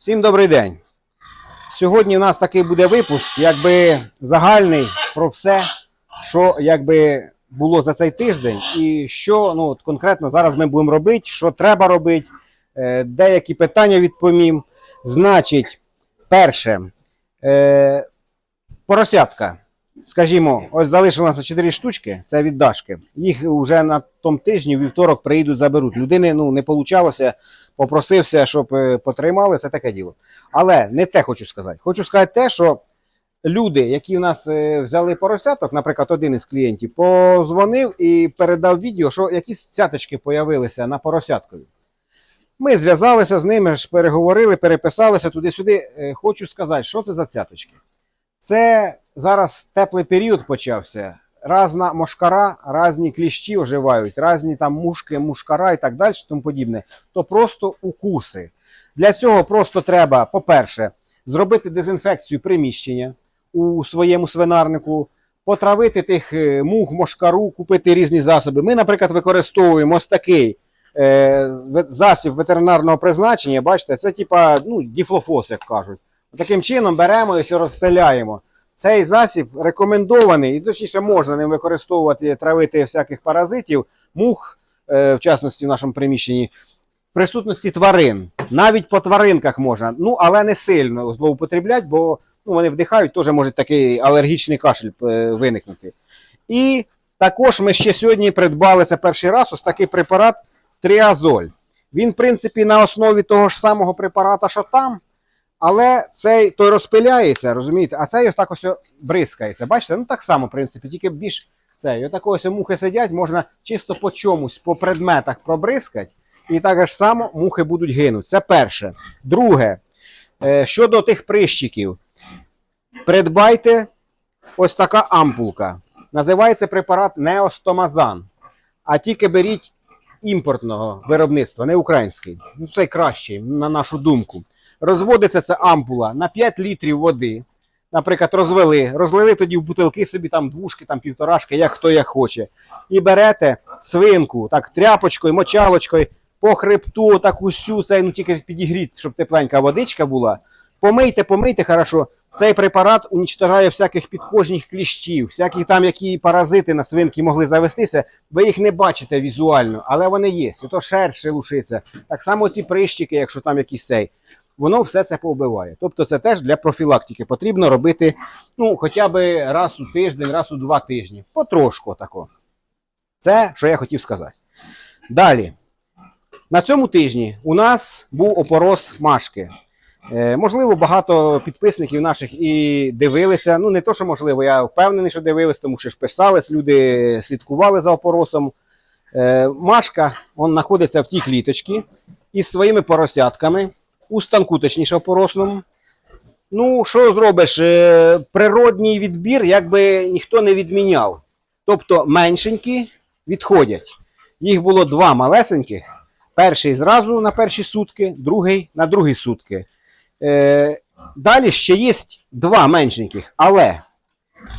Всім добрий день. Сьогодні у нас такий буде випуск, якби загальний про все, що якби було за цей тиждень, і що ну, от конкретно зараз ми будемо робити, що треба робити, е, деякі питання відповім. Значить, перше, е, поросятка. Скажімо, ось залишилося 4 штучки, це від Дашки. Їх вже на тому тижні, вівторок, приїдуть, заберуть. Людини ну, не вийшло, попросився, щоб е, потримали, це таке діло. Але не те хочу сказати. Хочу сказати те, що люди, які в нас е, взяли поросяток, наприклад, один із клієнтів, позвонив і передав відео, що якісь цяточки появилися на поросяткові. Ми зв'язалися з ними, переговорили, переписалися туди-сюди. Е, Хочу сказати, що це за цяточки. Це зараз теплий період почався. Разна мошкара, різні кліщі оживають, різні там мушки, мушкара і так далі, тому подібне. То просто укуси. Для цього просто треба, по-перше, зробити дезінфекцію приміщення у своєму свинарнику, потравити тих е, мух, мошкару, купити різні засоби. Ми, наприклад, використовуємо ось такий е, засіб ветеринарного призначення. Бачите, це типа ну, діфлофос, як кажуть. Таким чином беремо і все розпиляємо. Цей засіб рекомендований, і точніше можна ним використовувати, травити всяких паразитів, мух, е, в частності в нашому приміщенні, в присутності тварин. Навіть по тваринках можна, ну але не сильно злоупотреблять, бо ну, вони вдихають, теж може такий алергічний кашель е, виникнути. І також ми ще сьогодні придбали це перший раз ось такий препарат Тріазоль. Він, в принципі, на основі того ж самого препарата, що там. Але цей той розпиляється, розумієте, а цей ось так ось бризкається. Бачите, ну так само, в принципі, тільки більш цей. Отак ось мухи сидять, можна чисто по чомусь, по предметах пробризкати, і так ж само мухи будуть гинути. Це перше. Друге, е, щодо тих прищиків, придбайте ось така ампулка. Називається препарат Неостомазан. А тільки беріть імпортного виробництва, не український. Ну, це кращий, на нашу думку. Розводиться ця ампула на 5 літрів води. Наприклад, розвели, розлили тоді в бутилки собі там двушки, там півторашки, як хто як хоче. І берете свинку, так, тряпочкою, мочалочкою, по хребту, так усю, це ну тільки підігріть, щоб тепленька водичка була. Помийте, помийте хорошо. Цей препарат унічтожає всяких підкожних кліщів, всякі там, які паразити на свинки могли завестися. Ви їх не бачите візуально, але вони є. Ото шерсть шелушиться. Так само ці прищики, якщо там якийсь цей воно все це повбиває. Тобто це теж для профілактики потрібно робити ну, хоча б раз у тиждень, раз у два тижні. Потрошку тако. Це, що я хотів сказати. Далі. На цьому тижні у нас був опорос Машки. Е, можливо, багато підписників наших і дивилися. Ну, не то, що можливо, я впевнений, що дивились, тому що ж писались, люди слідкували за опоросом. Е, Машка он знаходиться в тій кліточці із своїми поросятками у станку, точніше, опоросному. Ну, що зробиш? Е, Природній відбір якби ніхто не відміняв. Тобто меншенькі відходять. Їх було два малесеньких. Перший зразу на перші сутки, другий на другі сутки. Е, далі ще є два меншеньких, але,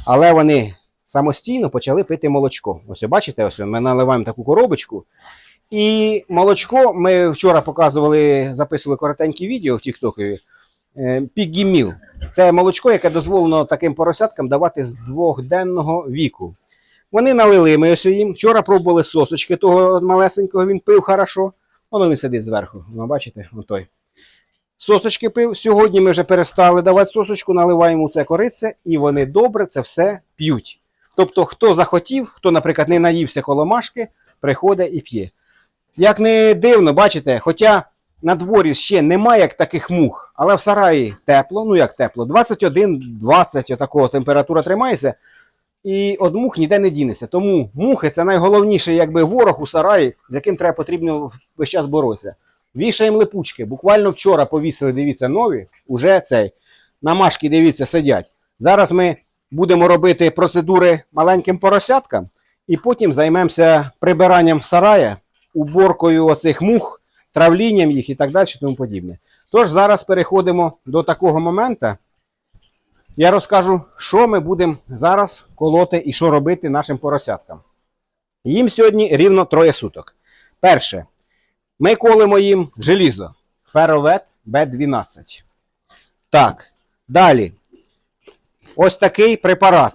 але вони самостійно почали пити молочко. Ось бачите, ось ми наливаємо таку коробочку. І молочко ми вчора показували, записували коротеньке відео в Тіктокові. Пігіміл. Це молочко, яке дозволено таким поросяткам давати з двохденного віку. Вони налили ми ось їм. Вчора пробували сосочки того малесенького, він пив хорошо. Воно він сидить зверху. Ну, бачите, отой. Сосочки пив. Сьогодні ми вже перестали давати сосочку, наливаємо це корице, і вони добре це все п'ють. Тобто, хто захотів, хто, наприклад, не наївся коломашки, приходить і п'є. Як не дивно, бачите, хоча на дворі ще немає як таких мух, але в сараї тепло, ну як тепло, 21-20 отакого температура тримається, і від мух ніде не дінеться. Тому мухи це найголовніший якби, ворог у сараї, з яким треба потрібно весь час боротися. Вішаємо липучки. Буквально вчора повісили, дивіться, нові, уже цей. На машки, дивіться, сидять. Зараз ми будемо робити процедури маленьким поросяткам, і потім займемося прибиранням сарая уборкою оцих мух, травлінням їх і так далі, тому подібне. Тож зараз переходимо до такого моменту. Я розкажу, що ми будемо зараз колоти і що робити нашим поросяткам. Їм сьогодні рівно троє суток. Перше, ми колимо їм желізо. Феровет Б12. Так, далі. Ось такий препарат,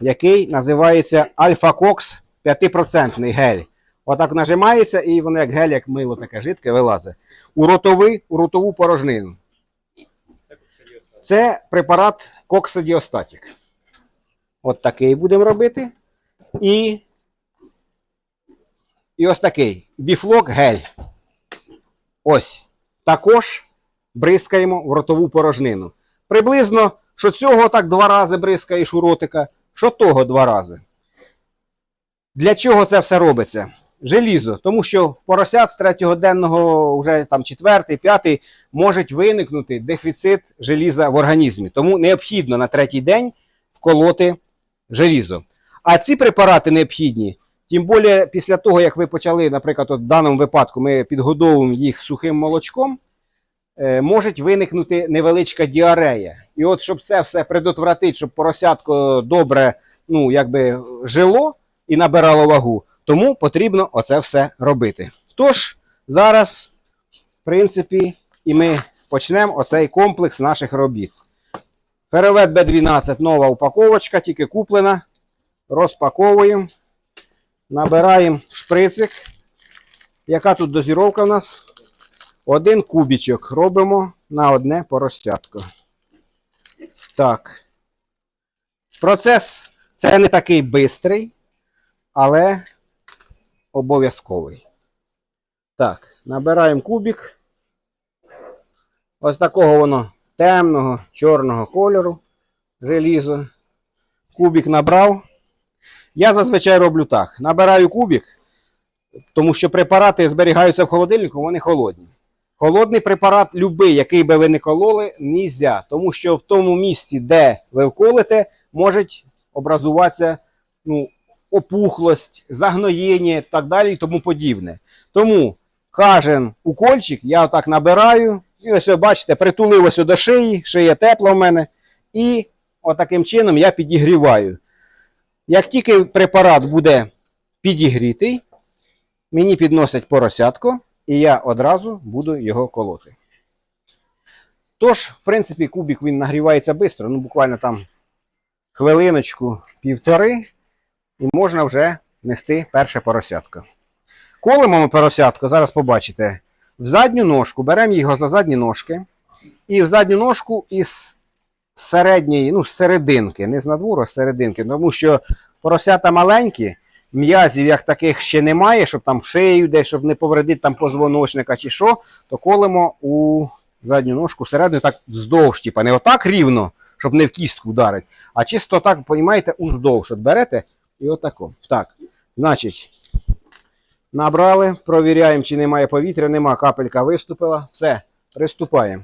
який називається Альфа-Кокс 5% гель. Отак нажимається, і воно як гель, як мило таке жидке, вилазить. У, ротовий, у ротову порожнину. Це препарат коксидіостатік. От такий будемо робити. І, і ось такий. Біфлок гель. Ось. Також бризкаємо в ротову порожнину. Приблизно, що цього так два рази бризкаєш у ротика, що того два рази. Для чого це все робиться? Желізо. Тому що поросят з третього денного, вже там четвертий, п'ятий, може виникнути дефіцит желіза в організмі. Тому необхідно на третій день вколоти желізо. А ці препарати необхідні, тим більше після того, як ви почали, наприклад, от в даному випадку ми підгодовуємо їх сухим молочком, е, може виникнути невеличка діарея. І от, щоб це все предотвратити, щоб поросятко добре ну, якби, жило і набирало вагу, тому потрібно оце все робити. Тож, зараз, в принципі, і ми почнемо оцей комплекс наших робіт. Феровет Б12 нова упаковочка, тільки куплена. Розпаковуємо. Набираємо шприцик. Яка тут дозіровка у нас? Один кубічок робимо на одне поросятко. Так. Процес це не такий бистрий, але обов'язковий. Так, набираємо кубик. Ось такого воно темного, чорного кольору желізо. Кубик набрав. Я зазвичай роблю так: набираю кубик, тому що препарати зберігаються в холодильнику, вони холодні. Холодний препарат, любий, який би ви не кололи, нельзя, тому що в тому місці, де ви вколите, може образуватися ну, опухлость, загноєння і так далі і тому подібне. Тому кожен укольчик я отак набираю, і ось, бачите, притулив ось до шиї, шия тепла в мене, і отаким чином я підігріваю. Як тільки препарат буде підігрітий, мені підносять поросятко, і я одразу буду його колоти. Тож, в принципі, кубик він нагрівається швидко, ну буквально там хвилиночку, півтори, і можна вже нести перше поросятко. Колимо ми поросятко, зараз побачите, в задню ножку, беремо його за задні ножки, і в задню ножку із середньої, ну, серединки, не з надвору, а з серединки, тому що поросята маленькі, м'язів як таких ще немає, щоб там шию десь, щоб не повредити там позвоночника чи що, то колемо у задню ножку всередину так вздовж, типа не отак рівно, щоб не в кістку вдарить, а чисто так, розумієте, уздовж. От берете і отако. Так, значить, набрали, провіряємо, чи немає повітря, нема, капелька виступила. Все, приступаємо.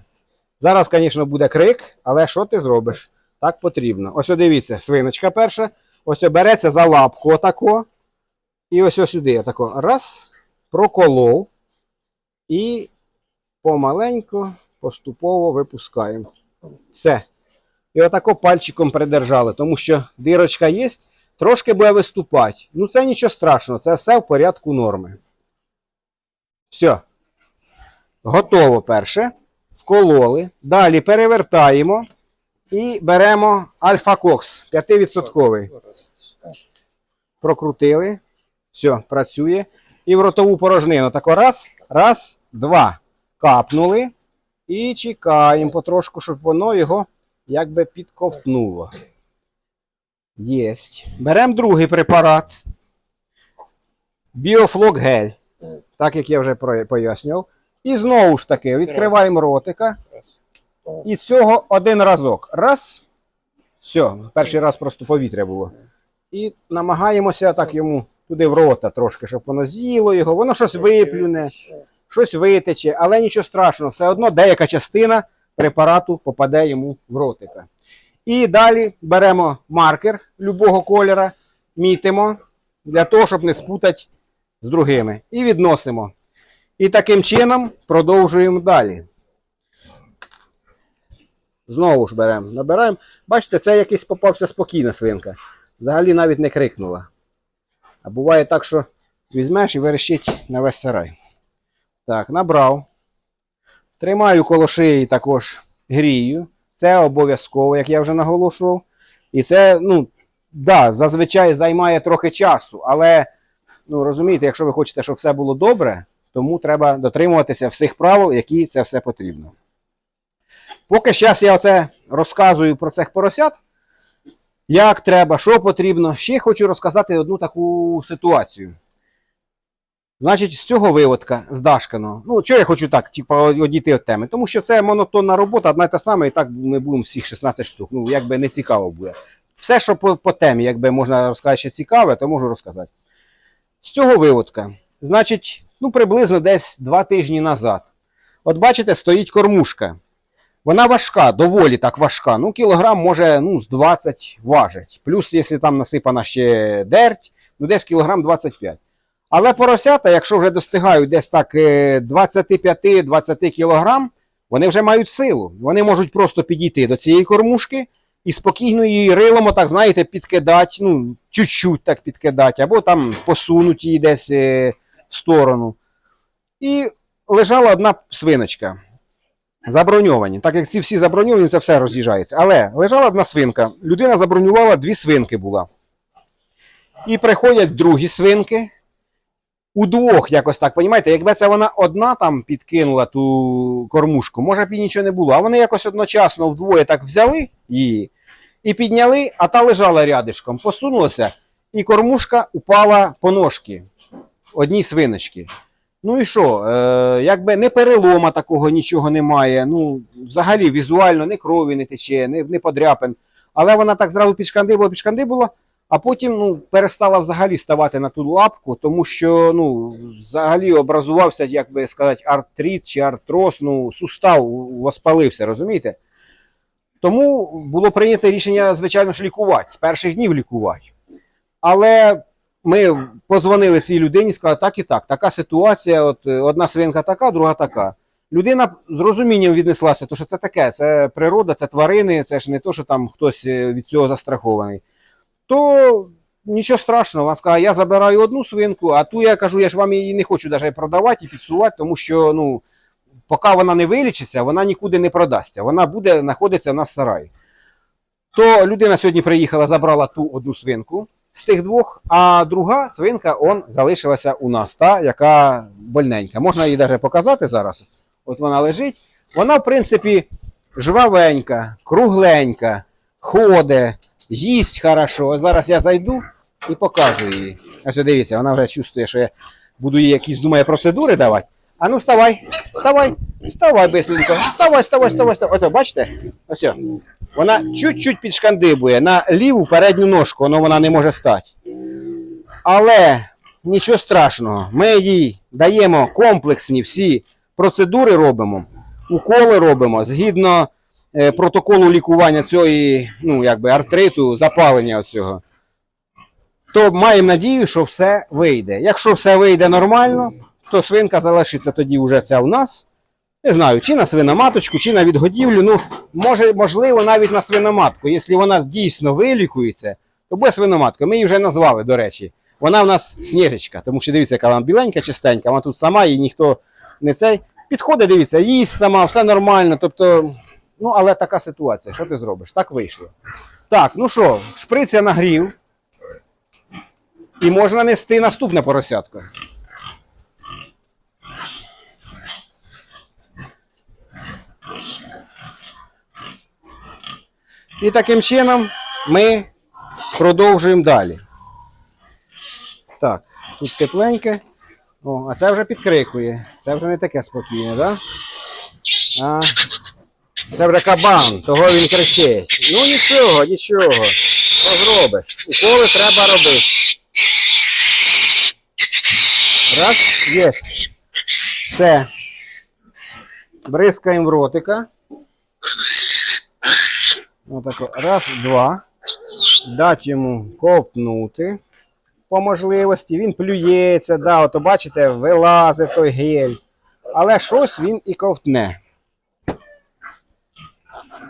Зараз, звісно, буде крик, але що ти зробиш? Так потрібно. Ось дивіться, свиночка перша. Ось береться за лапку отако. І ось сюди отако. Раз, проколов. І помаленьку, поступово випускаємо. Все. І отако пальчиком придержали, тому що дирочка є, трошки буде виступати. Ну це нічого страшного, це все в порядку норми. Все. Готово перше. Вкололи. Далі перевертаємо і беремо альфа-кокс 5%. Прокрутили. Все, працює. І в ротову порожнину. Тако раз, раз, два. Капнули. І чекаємо потрошку, щоб воно його якби підковтнуло. Єсть. Беремо другий препарат. Біофлок гель. Так як я вже пояснював. І знову ж таки відкриваємо ротика. І цього один разок. Раз. Все, перший раз просто повітря було. І намагаємося так йому туди в рота трошки, щоб воно з'їло його, воно щось виплюне, щось витече, але нічого страшного, все одно деяка частина препарату попаде йому в ротика. І далі беремо маркер любого кольора, мітимо для того, щоб не спутати з другими. І відносимо. І таким чином продовжуємо далі. Знову ж беремо, набираємо. Бачите, це якийсь попався спокійна свинка. Взагалі навіть не крикнула. А буває так, що візьмеш і верещить на весь сарай. Так, набрав. Тримаю коло шиї також грію. Це обов'язково, як я вже наголошував. І це, ну, да, зазвичай займає трохи часу, але ну, розумієте, якщо ви хочете, щоб все було добре, тому треба дотримуватися всіх правил, які це все потрібно. Поки зараз я оце розказую про цих поросят, як треба, що потрібно, ще хочу розказати одну таку ситуацію. Значить, з цього виводка, з Дашканого. Ну, чого я хочу так, типу, одійти від теми? Тому що це монотонна робота, одна й та сама, і так ми будемо всіх 16 штук. Ну, якби не цікаво буде. Все, що по, по темі, якби можна розказати, що цікаве, то можу розказати. З цього виводка, значить, ну, приблизно десь два тижні назад. От бачите, стоїть кормушка. Вона важка, доволі так важка. Ну, кілограм може ну, з 20 важить. Плюс, якщо там насипана ще дерть, ну десь кілограм 25. Але поросята, якщо вже достигають десь так е, 25-20 кілограм, вони вже мають силу. Вони можуть просто підійти до цієї кормушки і спокійно її рилом, отак, знаєте, підкидати, ну, чуть-чуть так підкидати, або там посунуть її десь е, в сторону. І лежала одна свиночка. Заброньовані. Так як ці всі заброньовані, це все роз'їжджається. Але лежала одна свинка. Людина забронювала дві свинки була. І приходять другі свинки. У двох якось так, понімаєте, якби це вона одна там підкинула ту кормушку, може б і нічого не було. А вони якось одночасно вдвоє так взяли її і підняли, а та лежала рядишком, посунулася, і кормушка упала по ножки одній свиночки. Ну і що, е, якби не перелома такого нічого немає. Ну, взагалі візуально ні крові не тече, ні, ні подряпин. Але вона так зразу підшкандибила, підшкандибила, а потім ну, перестала взагалі ставати на ту лапку, тому що ну, взагалі образувався, як би сказати, артрит чи артроз, ну, сустав воспалився, розумієте? Тому було прийнято рішення, звичайно ж, лікувати, з перших днів лікувати. Але ми позвонили цій людині, сказали, так і так, така ситуація, от одна свинка така, друга така. Людина з розумінням віднеслася, то що це таке, це природа, це тварини, це ж не то, що там хтось е, від цього застрахований. То нічого страшного, вона сказала, я забираю одну свинку, а ту я кажу, я ж вам її не хочу навіть продавати і підсувати, тому що ну, поки вона не вилічиться, вона нікуди не продасться. Вона буде знаходитися в нас в сараї. То людина сьогодні приїхала, забрала ту одну свинку з тих двох, а друга свинка он залишилася у нас, та, яка больненька. Можна її навіть показати зараз. От вона лежить. Вона, в принципі, жвавенька, кругленька, ходить, їсть хорошо. Зараз я зайду і покажу її. Ось дивіться, вона вже чувствує, що я буду їй якісь думає процедури давати. А ну вставай, вставай, вставай, бисленько. Вставай, вставай, вставай, вставай. Ось, бачите? Ось. Вона чуть-чуть підшкандибує на ліву передню ножку, воно вона не може стати. Але нічого страшного, ми їй даємо комплексні всі процедури робимо, уколи робимо згідно протоколу лікування цієї, ну, якби артриту, запалення цього. То маємо надію, що все вийде. Якщо все вийде нормально, то свинка залишиться тоді вже ця у нас. Не знаю, чи на свиноматочку, чи на відгодівлю. Ну, може, можливо, навіть на свиноматку. Якщо вона дійсно вилікується, то буде свиноматка. Ми її вже назвали, до речі. Вона в нас сніжечка, тому що дивіться, яка вона біленька, чистенька, вона тут сама, її ніхто не цей. Підходить, дивіться, їсть сама, все нормально. Тобто, ну, але така ситуація. Що ти зробиш? Так вийшло. Так, ну що, шприц я нагрів. І можна нести наступне поросятко. І таким чином ми продовжуємо далі. Так, тут тепленьке. О, а це вже підкрикує. Це вже не таке спокійне, так? Да? Це вже кабан, того він кричить. Ну нічого, нічого. Що зробиш? Уколи треба робити. Раз, є. Все. Бризкаємо в ротика. Отако. Раз, два. Дати йому ковтнути по можливості. Він плюється, да, ото бачите, вилазить той гель. Але щось він і ковтне.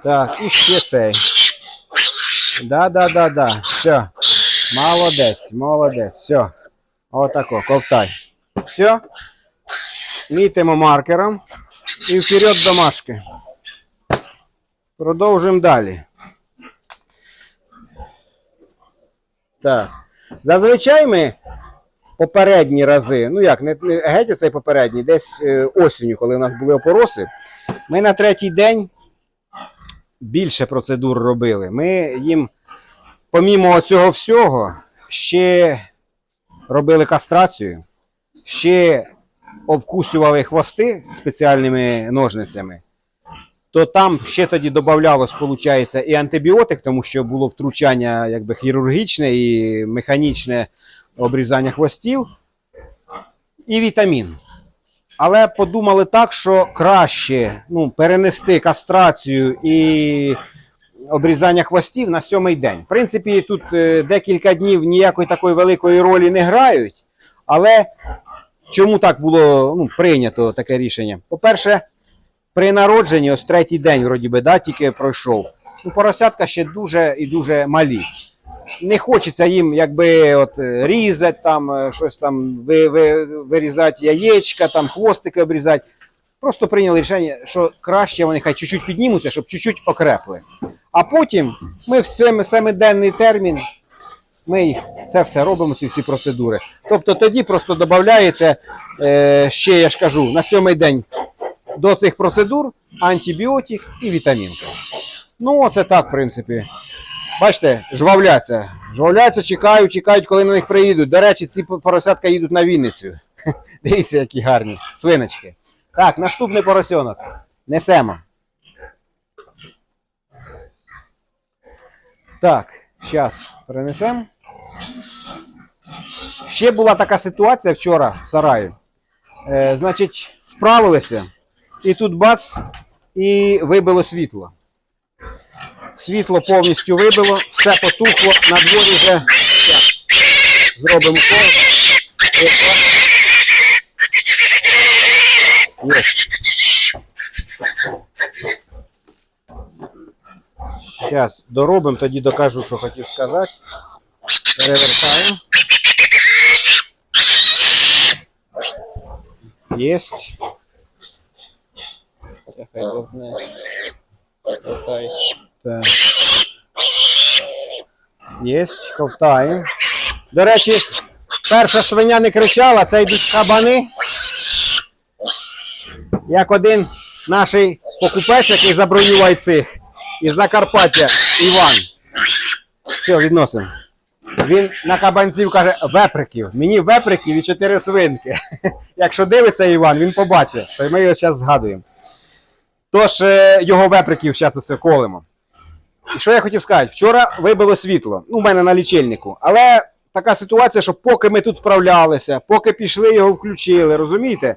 Так, і ще цей. Да, да, да, да. Все. Молодець, молодець. Все. Отако, ковтай. Все. Мітимо маркером. і вперед домашки. Продовжуємо далі. Так. Зазвичай ми попередні рази, ну як, не, не геть оцей попередній, десь е, осінню, коли у нас були опороси, ми на третій день більше процедур робили. Ми їм, помімо цього всього, ще робили кастрацію, ще обкусювали хвости спеціальними ножницями, то там ще тоді додавалось, виходить, і антибіотик, тому що було втручання якби, хірургічне і механічне обрізання хвостів, і вітамін. Але подумали так, що краще ну, перенести кастрацію і обрізання хвостів на сьомий день. В принципі, тут е, декілька днів ніякої такої великої ролі не грають. Але чому так було ну, прийнято таке рішення? По-перше, при народженні, ось третій день, вроді би, да, тільки пройшов. Ну, поросятка ще дуже і дуже малі. Не хочеться їм якби от, е, різати, там, е, щось там ви, ви, вирізати яєчка, там, хвостики обрізати. Просто прийняли рішення, що краще вони хай чуть-чуть піднімуться, щоб чуть-чуть окрепли. А потім ми в семиденний термін ми це все робимо, ці всі процедури. Тобто тоді просто додається е, ще, я ж кажу, на сьомий день до цих процедур антибіотик і вітамінка. Ну, оце так, в принципі. Бачите, жвавляться. Жвавляться, чекають, чекають, коли на них приїдуть. До речі, ці поросятка їдуть на Вінницю. Дивіться, які гарні свиночки. Так, наступний поросенок. Несемо. Так, зараз перенесемо. Ще була така ситуація вчора в сараї. Е, значить, вправилися, і тут бац, і вибило світло. Світло повністю вибило, все потухло, на дворі вже зробимо кол. Є. Зараз доробимо, тоді докажу, що хотів сказати. Перевертаємо. Єсть. Хай. Єсть, ковтаємо. До речі, перша свиня не кричала, це йдуть кабани. Як один наш покупець, який забронював цих із Закарпаття Іван. Все, відносимо. Він на кабанців каже веприків. Мені веприків і чотири свинки. Якщо дивиться Іван, він побачить. То ми його зараз згадуємо. Тож е, його веприків зараз усе колемо. І що я хотів сказати? Вчора вибило світло. Ну, у мене на лічильнику. Але така ситуація, що поки ми тут справлялися, поки пішли, його включили, розумієте?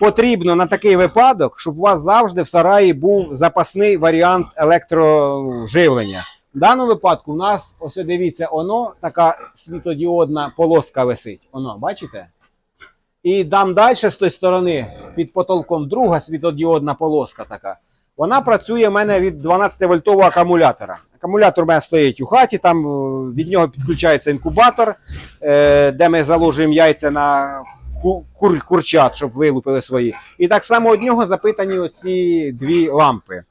Потрібно на такий випадок, щоб у вас завжди в сараї був запасний варіант електроживлення. В даному випадку у нас, ось дивіться, воно така світодіодна полоска висить. Воно, бачите? І дам далі з тої сторони, під потолком друга світодіодна полоска така. Вона працює в мене від 12 вольтового акумулятора. Акумулятор у мене стоїть у хаті, там е, від нього підключається інкубатор, е, де ми заложуємо яйця на ку- кур, курчат, щоб вилупили свої. І так само від нього запитані оці дві лампи.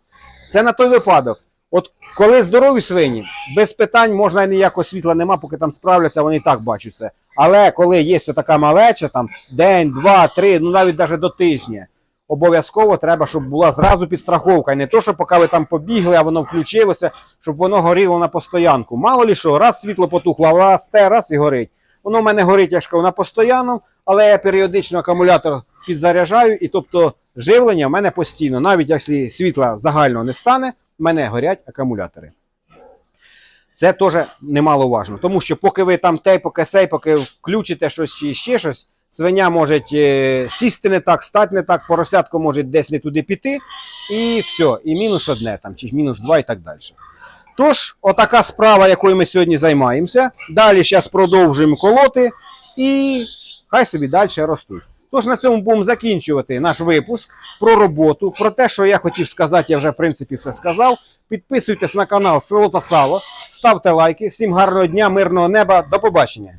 Це на той випадок. От коли здорові свині, без питань можна ніякого світла нема, поки там справляться, вони і так бачать це. Але коли є така малеча, там день, два, три, ну навіть навіть до тижня, обов'язково треба, щоб була зразу підстраховка. І не то, що поки ви там побігли, а воно включилося, щоб воно горіло на постоянку. Мало лі що, раз світло потухло, раз те, раз і горить. Воно в мене горить, я на постоянно, але я періодично акумулятор підзаряджаю, і тобто живлення в мене постійно. Навіть якщо світла загального не стане, в мене горять акумулятори. Це теж немаловажно, тому що поки ви там те, поки сей, поки включите щось чи ще щось, свиня може сісти не так, стати не так, поросятко може десь не туди піти, і все, і мінус одне там, чи мінус два і так далі. Тож, отака справа, якою ми сьогодні займаємося. Далі зараз продовжуємо колоти і хай собі далі ростуть. Тож на цьому будемо закінчувати наш випуск про роботу, про те, що я хотів сказати, я вже в принципі все сказав. Підписуйтесь на канал Село та Сало, ставте лайки. Всім гарного дня, мирного неба, до побачення.